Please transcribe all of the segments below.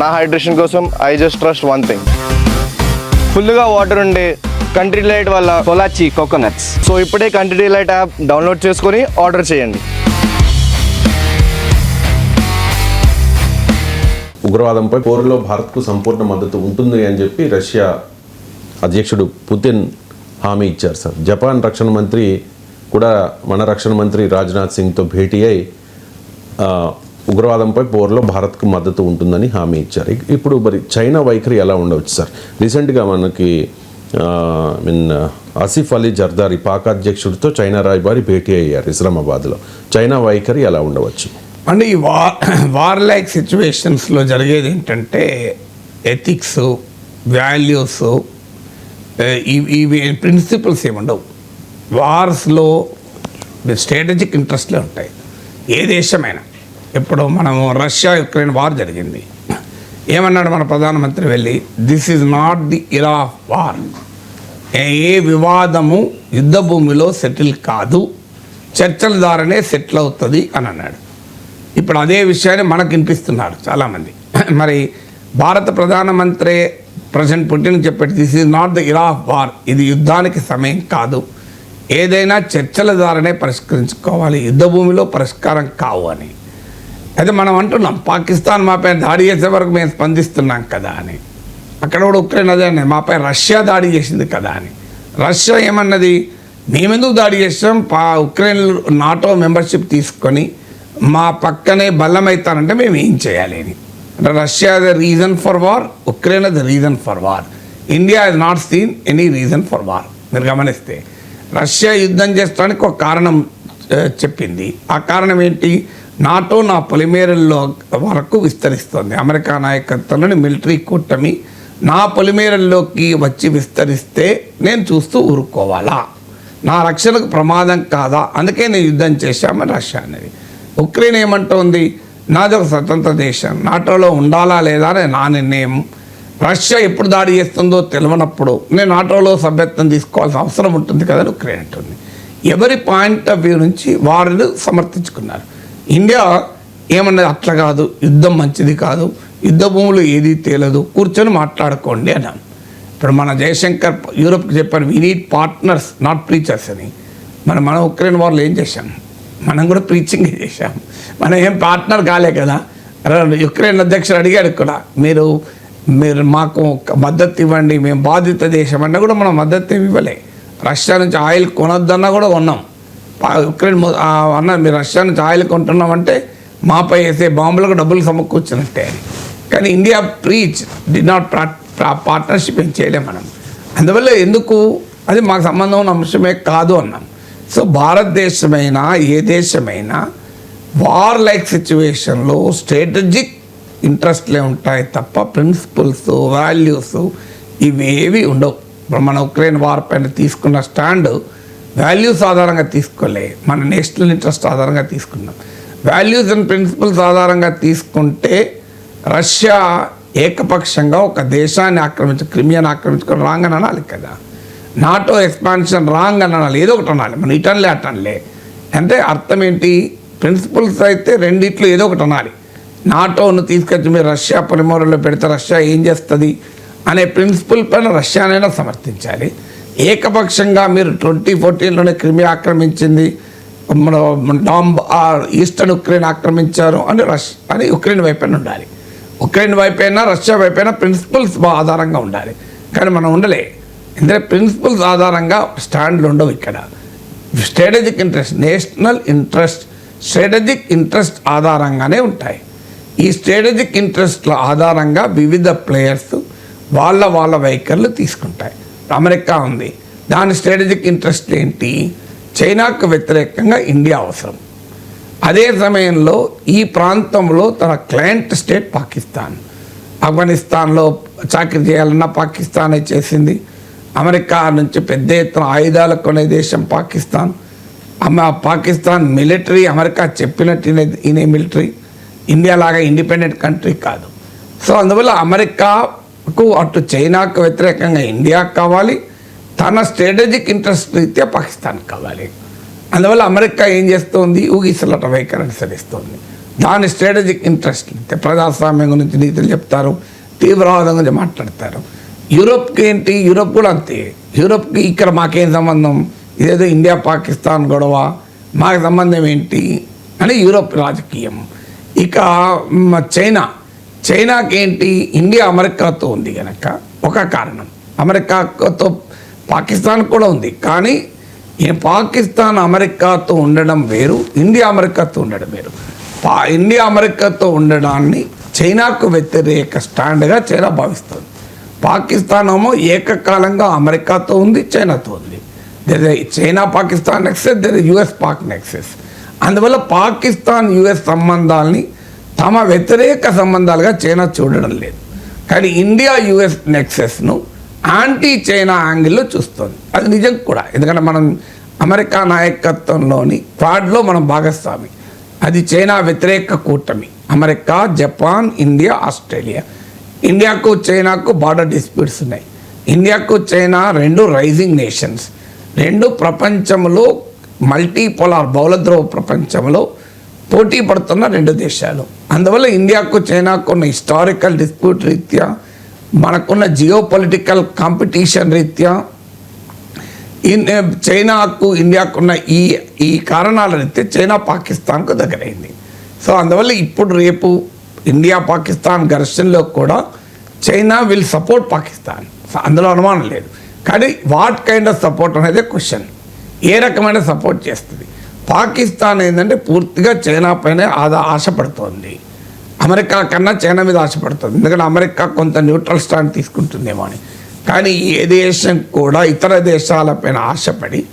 నా హైడ్రేషన్ కోసం I just trust one thing ఫుల్గా వాటర్ ఉండే కంట్రీ లైట్ వల్ల కొలాచి కోకోనట్స్ సో ఇప్పుడే కంట్రీ లైట్ యాప్ డౌన్లోడ్ చేసుకొని ఆర్డర్ చేయండి. ఉగ్రవాదంపై పోరులో భారత్కు సంపూర్ణ మద్దతు ఉంటుంది అని చెప్పి రష్యా అధ్యక్షుడు పుతిన్ హామీ ఇచ్చారు సార్. జపాన్ రక్షణ మంత్రి కూడా మన రక్షణ మంత్రి రాజ్నాథ్ సింగ్తో భేటీ అయి ఉగ్రవాదంపై పోరులో భారత్కు మద్దతు ఉంటుందని హామీ ఇచ్చారు. ఇప్పుడు మరి చైనా వైఖరి ఎలా ఉండవచ్చు సార్? రీసెంట్గా మనకి మీన్ ఆసిఫ్ అలీ జర్దారి పాక్ అధ్యక్షుడితో చైనా రాయబారి భేటీ అయ్యారు ఇస్లామాబాద్లో. చైనా వైఖరి ఎలా ఉండవచ్చు? అంటే ఈ వార్ వార్ లైక్ సిచ్యువేషన్స్లో జరిగేది ఏంటంటే ఎథిక్స్ వాల్యూస్ ఇవి ప్రిన్సిపల్స్ ఏముండవు. వార్స్లో స్ట్రాటజిక్ ఇంట్రెస్ట్లే ఉంటాయి. ఏ దేశమైనా. ఇప్పుడు మనము రష్యా యుక్రెయిన్ వార్ జరిగింది. ఏమన్నాడు మన ప్రధానమంత్రి వెళ్ళి? This is not the era of war ఏ వివాదము యుద్ధ భూమిలో సెటిల్ కాదు. చర్చల ద్వారానే సెటిల్ అవుతుంది అని అన్నాడు. ఇప్పుడు అదే విషయాన్ని మనకు వినిపిస్తున్నారు చాలామంది. మరి భారత ప్రధానమంత్రి ప్రజెంట్ పుట్టిన చెప్పేది this is not the era of war ఇది యుద్ధానికి సమయం కాదు. ఏదైనా చర్చల ద్వారానే పరిష్కరించుకోవాలి. యుద్ధ భూమిలో పరిష్కారం కావు అని. అయితే మనం అంటున్నాం పాకిస్తాన్ మాపై దాడి చేసే వరకు మేము స్పందిస్తున్నాం కదా అని. అక్కడ కూడా ఉక్రెయిన్ అదే అన్నది మాపై రష్యా దాడి చేసింది కదా అని. రష్యా ఏమన్నది మేమెందుకు దాడి చేస్తాం? పా ఉక్రెయిన్ నాటో మెంబర్షిప్ తీసుకొని మా పక్కనే బలమవుతారంటే మేము ఏం చేయాలి అని. అంటే Russia the reason for war Ukraine the reason for war. India is not seen any reason for war. మీరు గమనిస్తే రష్యా యుద్ధం చేసడానికి ఒక కారణం చెప్పింది. ఆ కారణం ఏంటి? నాటో నా పొలిమేరల్లో వరకు విస్తరిస్తోంది. అమెరికా నాయకత్వంలోని మిలిటరీ కూటమి నా పొలిమేరల్లోకి వచ్చి విస్తరిస్తే నేను చూస్తూ ఊరుకోవాలా? నా రక్షణకు ప్రమాదం కాదా? అందుకే నేను యుద్ధం చేశామని రష్యా అనేది. ఉక్రెయిన్ ఏమంటోంది? నాది ఒక స్వతంత్ర దేశం. నాటోలో ఉండాలా లేదా అని నా నిర్ణయం. రష్యా ఎప్పుడు దాడి చేస్తుందో తెలియనప్పుడు నేను నాటోలో సభ్యత్వం తీసుకోవాల్సిన అవసరం ఉంటుంది కదా ఉక్రెయిన్ అంటుంది. ఎవరి పాయింట్ ఆఫ్ వ్యూ నుంచి వారిని సమర్థించుకున్నారు? ఇండియా ఏమన్నది అట్లా కాదు యుద్ధం మంచిది కాదు యుద్ధ భూములు ఏది తేలదు కూర్చొని మాట్లాడుకోండి అన్నాం ఇప్పుడు మన జయశంకర్ యూరోప్కి చెప్పారు we need partners not preachers అని. మనం మనం ఉక్రెయిన్ వాళ్ళు ఏం చేశాం? మనం కూడా ప్రీచింగ్ చేశాం. మనం ఏం పార్ట్నర్ కాలే కదా. యుక్రెయిన్ అధ్యక్షుడు అడిగాడు కూడా మీరు మీరు మాకు మద్దతు ఇవ్వండి మేము బాధిత దేశం అన్నా కూడా మనం మద్దతు ఇవ్వలే. రష్యా నుంచి ఆయిల్ కొనొద్దన్నా కూడా ఉన్నాం ఉక్రెయిన్ అన్న మీరు రష్యాను ఛాయలు కొంటున్నామంటే మాపై వేసే బాంబులకు డబ్బులు సమకూర్చినట్టే అని. కానీ India preach D not partnership ఏం చేయలేం మనం. అందువల్ల ఎందుకు? అది మాకు సంబంధం ఉన్న అంశమే కాదు అన్నాం. సో భారతదేశమైనా ఏ దేశమైనా వార్ లైక్ సిచ్యువేషన్లో స్ట్రాటజిక్ ఇంట్రెస్ట్లే ఉంటాయి తప్ప ప్రిన్సిపల్స్ వాల్యూస్ ఇవేవి ఉండవు. ఇప్పుడు మన ఉక్రెయిన్ వార్ పైన తీసుకున్న స్టాండ్ వాల్యూస్ ఆధారంగా తీసుకోలే. మన నేషనల్ ఇంట్రెస్ట్ ఆధారంగా తీసుకున్నాం. వాల్యూస్ అండ్ ప్రిన్సిపల్స్ ఆధారంగా తీసుకుంటే రష్యా ఏకపక్షంగా ఒక దేశాన్ని ఆక్రమించు క్రిమియాని ఆక్రమించుకొని రాంగ్ అని అనాలి కదా. నాటో ఎక్స్పాన్షన్ రాంగ్ అని అనాలి. ఏదో ఒకటి అనాలి. మనం ఇటన్లే అటన్లే. అంటే అర్థం ఏంటి? ప్రిన్సిపల్స్ అయితే రెండిట్లో ఏదో ఒకటి అనాలి. నాటోను తీసుకొచ్చి మీరు రష్యా పొలిమోరలో పెడితే రష్యా ఏం చేస్తుంది? అనే ప్రిన్సిపల్ పైన రష్యానైనా సమర్థించాలి. ఏకపక్షంగా మీరు ట్వంటీ ఫోర్టీన్లోనే క్రిమి ఆక్రమించింది. మన డాంబ్ ఆ ఈస్టర్న్ ఉక్రెయిన్ ఆక్రమించారు అని రష్ అని ఉక్రెయిన్ వైపైన ఉండాలి. ఉక్రెయిన్ వైపైనా రష్యా వైపైనా ప్రిన్సిపల్స్ ఆధారంగా ఉండాలి. కానీ మనం ఉండలే. ఎందుకంటే ప్రిన్సిపల్స్ ఆధారంగా స్టాండ్లు ఉండవు ఇక్కడ. Strategic interest national interest strategic interest ఆధారంగానే ఉంటాయి. ఈ స్ట్రాటజిక్ ఇంట్రెస్ట్ల ఆధారంగా వివిధ ప్లేయర్స్ వాళ్ళ వాళ్ళ వైఖరులు తీసుకుంటాయి. అమెరికా ఉంది. దాని స్ట్రాటజిక్ ఇంట్రెస్ట్ ఏంటి? చైనాకు వ్యతిరేకంగా ఇండియా అవసరం. అదే సమయంలో ఈ ప్రాంతంలో తన క్లయింట్ స్టేట్ పాకిస్తాన్. ఆఫ్ఘనిస్తాన్లో చాకరీ చేయాలన్నా పాకిస్తానే చేసింది. అమెరికా నుంచి పెద్ద ఎత్తున ఆయుధాలు కొనే దేశం పాకిస్తాన్. అమ్మ పాకిస్తాన్ మిలిటరీ అమెరికా చెప్పినట్టు ఈయన- మిలిటరీ ఇండియా లాగా ఇండిపెండెంట్ కంట్రీ కాదు. సో అందువల్ల అమెరికా కు అటు చైనాకు వ్యతిరేకంగా ఇండియా కావాలి తన స్ట్రాటజిక్ ఇంట్రెస్ట్ రీత్యా పాకిస్తాన్ కావాలి. అందువల్ల అమెరికా ఏం చేస్తోంది? ఊగిసలట వైఖరి అనుసరిస్తోంది దాని స్ట్రాటజిక్ ఇంట్రెస్ట్ ప్రజాస్వామ్యం గురించి నీతులు చెప్తారు తీవ్రవాదం గురించి మాట్లాడతారు. యూరోప్కి ఏంటి? యూరోప్ కూడా అంతే. యూరోప్కి ఇక్కడ మాకేం సంబంధం? ఇదేదో ఇండియా పాకిస్తాన్ గొడవ మాకు సంబంధం ఏంటి? అని యూరోప్ రాజకీయం. ఇక చైనా. చైనాకి ఏంటి ఇండియా అమెరికాతో ఉంది కనుక ఒక కారణం. అమెరికాతో పాకిస్తాన్ కూడా ఉంది. కానీ ఈ పాకిస్తాన్ అమెరికాతో ఉండడం వేరు ఇండియా అమెరికాతో ఉండడం వేరు. పా ఇండియా అమెరికాతో ఉండడాన్ని చైనాకు వ్యతిరేక స్టాండ్గా చైనా భావిస్తుంది. పాకిస్తాన్ ఏమో ఏకకాలంగా అమెరికాతో ఉంది చైనాతో ఉంది. There China Pakistan nexus there US Pak nexus అందువల్ల పాకిస్తాన్ యుఎస్ సంబంధాలని తమ వ్యతిరేక సంబంధాలుగా చైనా చూడడం లేదు. కానీ ఇండియా యుఎస్ నెక్సెస్ను యాంటీ చైనా యాంగిల్లో చూస్తుంది. అది నిజం కూడా. ఎందుకంటే మనం అమెరికా నాయకత్వంలోని క్వాడ్లో మనం భాగస్వామి. అది చైనా వ్యతిరేక కూటమి. America Japan India Australia. ఇండియాకు చైనాకు బార్డర్ డిస్ప్యూట్స్ ఉన్నాయి. ఇండియాకు చైనా రెండు రైజింగ్ నేషన్స్. రెండు ప్రపంచంలో మల్టీపోలార్ బౌలద్రోవ ప్రపంచంలో పోటీ పడుతున్న రెండు దేశాలు. అందువల్ల ఇండియాకు చైనాకు ఉన్న హిస్టారికల్ డిస్ప్యూట్ రీత్యా మనకున్న జియో పొలిటికల్ కాంపిటీషన్ రీత్యా ఇన్- చైనాకు ఇండియాకున్న ఈ ఈ కారణాల రీత్యా చైనా పాకిస్తాన్కు దగ్గరైంది. సో అందువల్ల ఇప్పుడు రేపు ఇండియా పాకిస్తాన్ ఘర్షణలో కూడా China will support Pakistan. So అందులో అనుమానం లేదు. కానీ వాట్ కైండ్ ఆఫ్ సపోర్ట్ అనేది క్వశ్చన్ ఏ రకమైన సపోర్ట్ చేస్తుంది? పాకిస్తాన్ ఏంటంటే పూర్తిగా చైనా పైన ఆదా ఆశపడుతోంది. అమెరికా కన్నా చైనా మీద ఆశపడుతుంది. ఎందుకంటే అమెరికా కొంత న్యూట్రల్ స్టాండ్ తీసుకుంటుందేమో అని. కానీ ఏ దేశం కూడా ఇతర దేశాలపైన ఆశపడి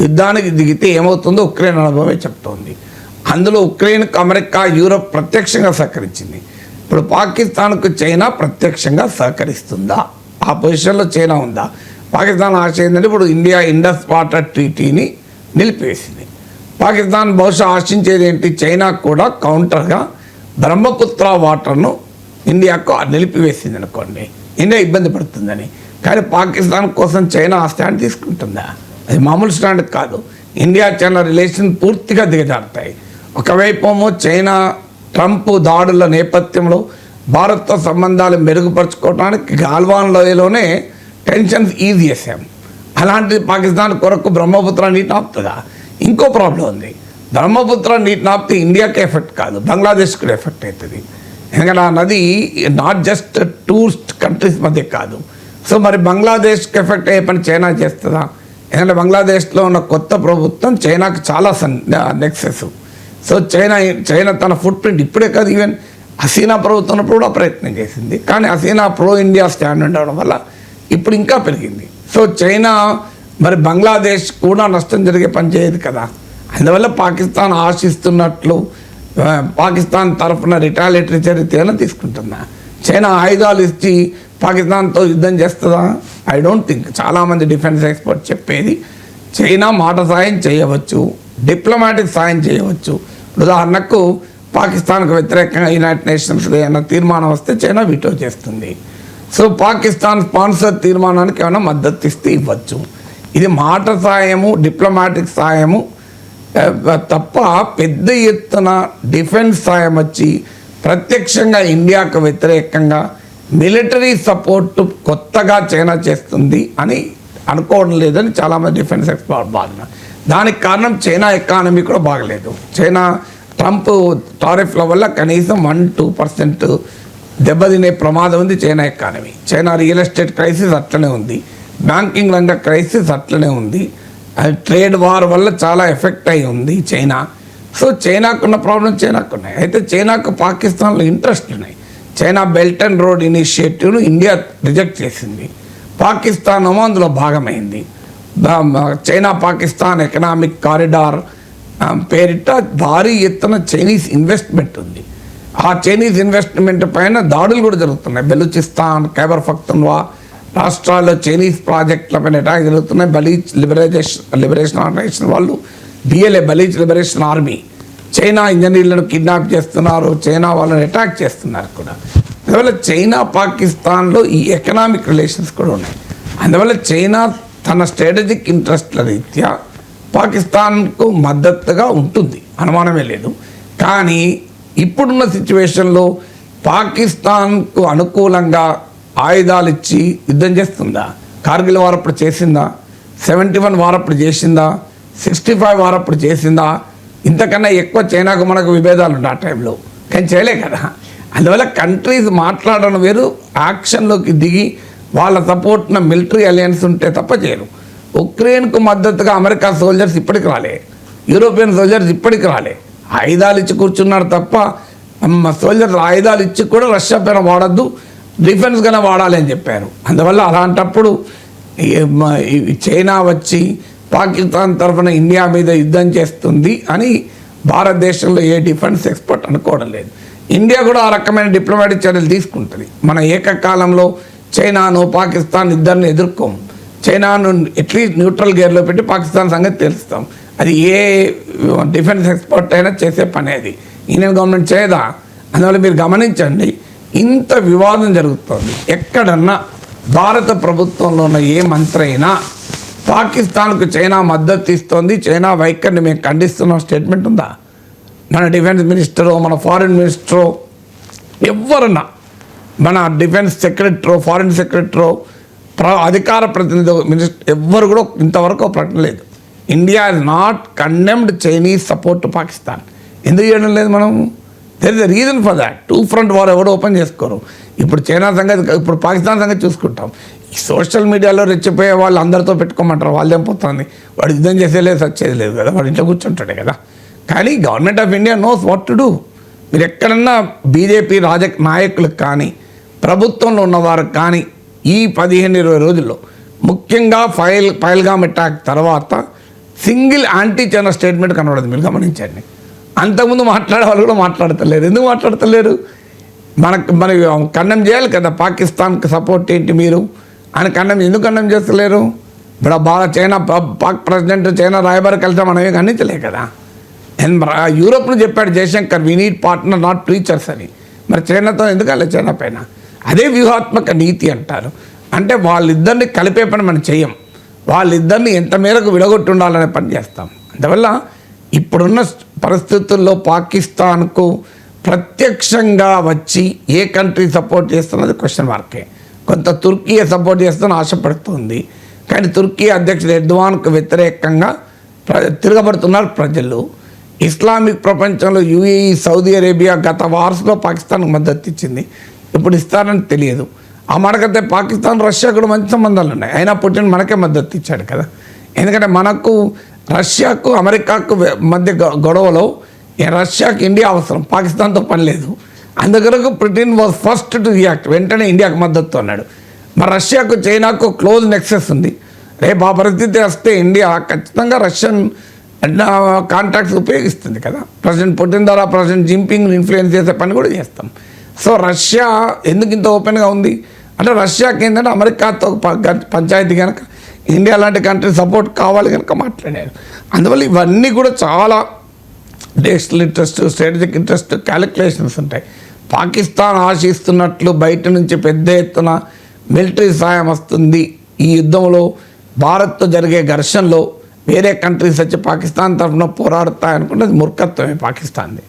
యుద్ధానికి దిగితే ఏమవుతుందో ఉక్రెయిన్ అనుభవమే చెప్తోంది. అందులో ఉక్రెయిన్కు అమెరికా యూరప్ ప్రత్యక్షంగా సహకరించింది. ఇప్పుడు పాకిస్తాన్కు చైనా ప్రత్యక్షంగా సహకరిస్తుందా? ఆ పొజిషన్లో చైనా ఉందా? పాకిస్తాన్ ఆశ ఏంటంటే ఇప్పుడు ఇండియా ఇండస్ వాటర్ ట్రీటీని నిలిపేసింది పాకిస్తాన్ బహుశా ఆశించేది ఏంటి? చైనా కూడా కౌంటర్గా బ్రహ్మపుత్ర వాటర్ను ఇండియాకు నిలిపివేసింది అనుకోండి. ఇండియా ఇబ్బంది పడుతుందని. కానీ పాకిస్తాన్ కోసం చైనా ఆ స్టాండ్ తీసుకుంటుందా? అది మామూలు స్టాండ్ కాదు. ఇండియా చైనా రిలేషన్ పూర్తిగా దిగజారుతాయి. ఒకవైపు చైనా ట్రంప్ దాడుల నేపథ్యంలో భారత్తో సంబంధాలు మెరుగుపరచుకోవడానికి గాల్వాన్ లోయలోనే టెన్షన్స్ ఈజీ చేసాం అలాంటిది పాకిస్తాన్ కొరకు బ్రహ్మపుత్ర నీటి ఆపుతుందా? ఇంకో ప్రాబ్లం ఉంది. బ్రహ్మపుత్ర నీటిని ఆపితే ఇండియాకి ఎఫెక్ట్ కాదు బంగ్లాదేశ్ కూడా ఎఫెక్ట్ అవుతుంది ఎందుకంటే ఆ నది నాట్ జస్ట్ టూరిస్ట్ కంట్రీస్ మధ్య కాదు. సో మరి బంగ్లాదేశ్కి ఎఫెక్ట్ అయ్యే పని చైనా చేస్తుందా? ఎందుకంటే బంగ్లాదేశ్లో ఉన్న కొత్త ప్రభుత్వం చైనాకు చాలా సన్ నెక్సెస్ సో చైనా చైనా తన ఫుట్ ప్రింట్ ఇప్పుడే కాదు ఈవెన్ హసీనా ప్రభుత్వం కూడా ప్రయత్నం చేసింది. కానీ హసీనా ప్రో ఇండియా స్టాండ్ ఉండడం వల్ల ఇప్పుడు ఇంకా పెరిగింది. సో చైనా మరి బంగ్లాదేశ్ కూడా నష్టం జరిగే పని చేయదు కదా. అందువల్ల పాకిస్తాన్ ఆశిస్తున్నట్లు పాకిస్తాన్ తరఫున రిటాలిటరీ చరిత్రను తీసుకుంటుందా? చైనా ఆయుధాలు ఇచ్చి పాకిస్తాన్తో యుద్ధం చేస్తుందా? ఐ డోంట్ థింక్ చాలామంది డిఫెన్స్ ఎక్స్పర్ట్ చెప్పేది చైనా మాట సాయం చేయవచ్చు డిప్లొమాటిక్ సాయం చేయవచ్చు. ఉదాహరణకు పాకిస్తాన్కు వ్యతిరేకంగా యునైటెడ్ నేషన్స్ ఏమైనా తీర్మానం వస్తే చైనా వీటో చేస్తుంది. సో పాకిస్తాన్ స్పాన్సర్ తీర్మానానికి ఏమైనా మద్దతు ఇస్తే ఇవ్వచ్చు. ఇది మాట సాయము డిప్లొమాటిక్ సాయము. తప్ప పెద్ద ఎత్తున డిఫెన్స్ సాయం వచ్చి ప్రత్యక్షంగా ఇండియాకు వ్యతిరేకంగా మిలిటరీ సపోర్ట్ కొత్తగా చైనా చేస్తుంది అని అనుకోవడం లేదని చాలామంది డిఫెన్స్ ఎక్స్పర్ట్ బాధన దానికి కారణం చైనా ఎకానమీ కూడా బాగలేదు. చైనా ట్రంప్ టారిఫ్ల వల్ల కనీసం వన్ టూ పర్సెంట్ దెబ్బతినే ప్రమాదం ఉంది China economy China real estate crisis అట్లనే ఉంది. బ్యాంకింగ్ రంగ క్రైసిస్ అట్లనే ఉంది. అది ట్రేడ్ వార్ వల్ల చాలా ఎఫెక్ట్ అయి ఉంది చైనా. సో చైనాకున్న ప్రాబ్లం చైనాకు ఉన్నాయి అయితే చైనాకు పాకిస్తాన్లో ఇంట్రెస్ట్ ఉన్నాయి. చైనా బెల్ట్ అండ్ రోడ్ ఇనిషియేటివ్ను ఇండియా రిజెక్ట్ చేసింది. పాకిస్తాన్ ఏమో అందులో భాగమైంది. చైనా పాకిస్తాన్ ఎకనామిక్ కారిడార్ పేరిట భారీ ఎత్తున చైనీస్ ఇన్వెస్ట్మెంట్ ఉంది. ఆ చైనీస్ ఇన్వెస్ట్మెంట్ పైన దాడులు కూడా జరుగుతున్నాయి. బెలూచిస్తాన్ ఖైబర్ ఫక్తన్వా రాష్ట్రాల్లో చైనీస్ ప్రాజెక్టుల పైన అటాక్ జరుగుతున్నాయి. బలీచ్ లిబరేషన్ లిబరేషన్ ఆర్గనైజేషన్ వాళ్ళు BLA Baloch liberation army China ఇంజనీర్లను kidnap చేస్తున్నారు. చైనా వాళ్ళని అటాక్ చేస్తున్నారు కూడా. అందువల్ల చైనా పాకిస్తాన్లో ఈ ఎకనామిక్ రిలేషన్స్ కూడా ఉన్నాయి. అందువల్ల చైనా తన స్ట్రాటజిక్ ఇంట్రెస్ట్ల రీత్యా పాకిస్తాన్కు మద్దతుగా ఉంటుంది. అనుమానమే లేదు. కానీ ఇప్పుడున్న సిచ్యువేషన్లో పాకిస్తాన్కు అనుకూలంగా ఆయుధాలు ఇచ్చి యుద్ధం చేస్తుందా? కార్గిల్ వారప్పుడు చేసిందా? సెవెంటీ వన్ వారప్పుడు చేసిందా? సిక్స్టీ ఫైవ్ వారప్పుడు చేసిందా? ఇంతకన్నా ఎక్కువ చైనాకు మనకు విభేదాలు ఉన్నాయి ఆ టైంలో. కానీ చేయలే కదా. అందువల్ల కంట్రీస్ మాట్లాడడం వేరు యాక్షన్లోకి దిగి వాళ్ళ సపోర్ట్న మిలిటరీ అలయన్స్ ఉంటే తప్ప చేయరు. ఉక్రెయిన్కు మద్దతుగా అమెరికా సోల్జర్స్ ఇప్పటికి రాలే. యూరోపియన్ సోల్జర్స్ ఇప్పటికి రాలే. ఆయుధాలు ఇచ్చి కూర్చున్నారు తప్ప సోల్జర్స్ ఆయుధాలు ఇచ్చి కూడా రష్యా పైన వాడద్దు. డిఫెన్స్గానే వాడాలి అని చెప్పారు. అందువల్ల అలాంటప్పుడు చైనా వచ్చి పాకిస్తాన్ తరఫున ఇండియా మీద యుద్ధం చేస్తుంది అని భారతదేశంలో ఏ డిఫెన్స్ ఎక్స్పర్ట్ అనుకోవడం లేదు. ఇండియా కూడా ఆ రకమైన డిప్లొమాటిక్ చర్యలు తీసుకుంటుంది. మన ఏకకాలంలో చైనాను పాకిస్తాన్ ఇద్దరిని ఎదుర్కోం చైనాను అట్లీస్ట్ న్యూట్రల్ గేర్లో పెట్టి పాకిస్తాన్ సంగతి తెలుస్తాం. అది ఏ డిఫెన్స్ ఎక్స్పర్ట్ అయినా చేసే పని అది. ఇండియన్ గవర్నమెంట్ చేయదా? అందువల్ల మీరు గమనించండి ఇంత వివాదం జరుగుతోంది. ఎక్కడన్నా భారత ప్రభుత్వంలో ఉన్న ఏ మంత్రి అయినా పాకిస్తాన్కు చైనా మద్దతు ఇస్తోంది. చైనా వైఖరిని మేము ఖండిస్తున్న. స్టేట్మెంట్ ఉందా? మన డిఫెన్స్ మినిస్టరో మన ఫారిన్ మినిస్టరో ఎవరన్నా మన డిఫెన్స్ సెక్రటరో ఫారిన్ సెక్రటరో ప్ర అధికార ప్రతినిధి మినిస్టర్ ఎవ్వరు కూడా ఇంతవరకు ప్రకటన లేదు. India is not condemned Chinese support to Pakistan ఎందుకు చేయడం లేదు మనం? There is a reason for that two front వారు ఎవరు ఓపెన్ చేసుకోరు. ఇప్పుడు చైనా సంగతి ఇప్పుడు పాకిస్తాన్ సంగతి చూసుకుంటాం. ఈ సోషల్ మీడియాలో రెచ్చిపోయే వాళ్ళు అందరితో పెట్టుకోమంటారు వాళ్ళేం పోతుంది? వాడు యుద్ధం చేసేలేదు సచ్చేది లేదు కదా వాడు ఇంట్లో కూర్చుంటాడు కదా. కానీ government of India knows what to do మీరు ఎక్కడన్నా బీజేపీ రాజ నాయకులకు కానీ ప్రభుత్వంలో ఉన్నవారు కానీ ఈ పదిహేను ఇరవై రోజుల్లో ముఖ్యంగా ఫైల్ ఫైల్గామ్ అటాక్ తర్వాత సింగిల్ యాంటీ చైనా స్టేట్మెంట్ కనబడదు మీరు గమనించండి. అంతకుముందు మాట్లాడే వాళ్ళు కూడా మాట్లాడతలేరు. ఎందుకు మాట్లాడతలేరు? మనకు మరి ఖండం చేయాలి కదా పాకిస్తాన్కి సపోర్ట్ ఏంటి మీరు? అని ఖండం ఎందుకు ఖండం చేస్తలేరు? ఇప్పుడు Bharat China Pak president China రాయబారి కలిసి మనం ఏం ఖండించలే కదా? అండ్ యూరోప్ను చెప్పాడు Jaishankar we need partner not preachers అని. మరి చైనాతో ఎందుకు వెళ్ళే చైనా పైన? అదే వ్యూహాత్మక నీతి అంటారు. అంటే వాళ్ళిద్దరిని కలిపే పని మనం చేయం. వాళ్ళిద్దరిని ఎంత మేరకు విడగొట్టుండాలనే పని చేస్తాం. అందువల్ల ఇప్పుడున్న పరిస్థితుల్లో పాకిస్తాన్కు ప్రత్యక్షంగా వచ్చి ఏ కంట్రీ సపోర్ట్ చేస్తున్నది క్వశ్చన్ మార్కే. కొంత తుర్కీ సపోర్ట్ చేస్తున్న ఆశపడుతుంది. కానీ తుర్కీ అధ్యక్షుడు ఎద్వాన్కు వ్యతిరేకంగా ప్ర- తిరగబడుతున్నారు ప్రజలు. ఇస్లామిక్ ప్రపంచంలో యుఏఈ సౌదీ అరేబియా గత వార్స్లో పాకిస్తాన్కు మద్దతు ఇచ్చింది. ఇప్పుడు ఇస్తారని తెలియదు. ఆ మనకైతే పాకిస్తాన్ రష్యా కూడా మంచి సంబంధాలు ఉన్నాయి. అయినా పుటిన్ మనకే మద్దతు ఇచ్చాడు కదా. ఎందుకంటే మనకు రష్యాకు అమెరికాకు మధ్య గొ- గొడవలో రష్యాకు రష్యాకి ఇండియా అవసరం. పాకిస్తాన్తో పని లేదు. అందుకొరకు Britain was first to react. వెంటనే ఇండియాకు మద్దతు అన్నాడు. మరి రష్యాకు చైనాకు క్లోజ్ నెక్సెస్ ఉంది. రేపు ఆ పరిస్థితి వస్తే ఇండియా ఖచ్చితంగా రష్యన్ కాంట్రాక్ట్స్ ఉపయోగిస్తుంది కదా. ప్రెసిడెంట్ పుటిన్ ద్వారా ప్రెసిడెంట్ జింపింగ్ ఇన్ఫ్లుయెన్స్ చేసే పని కూడా చేస్తాం. సో రష్యా ఎందుకు ఇంత ఓపెన్గా ఉంది? అంటే రష్యాకి ఏంటంటే అమెరికాతో ప- పంచాయతీ కనుక ఇండియా లాంటి కంట్రీ సపోర్ట్ కావాలి కనుక మాట్లాడారు. అందువల్ల ఇవన్నీ కూడా చాలా national interest strategic interest calculations ఉంటాయి. పాకిస్తాన్ ఆశిస్తున్నట్లు బయట నుంచి పెద్ద ఎత్తున మిలిటరీ సాయం వస్తుంది. ఈ యుద్ధంలో భారత్తో జరిగే ఘర్షణలో వేరే కంట్రీస్ వచ్చి పాకిస్తాన్ తరఫున పోరాడుతాయనుకుంటే అది మూర్ఖత్వమే పాకిస్తాన్ది.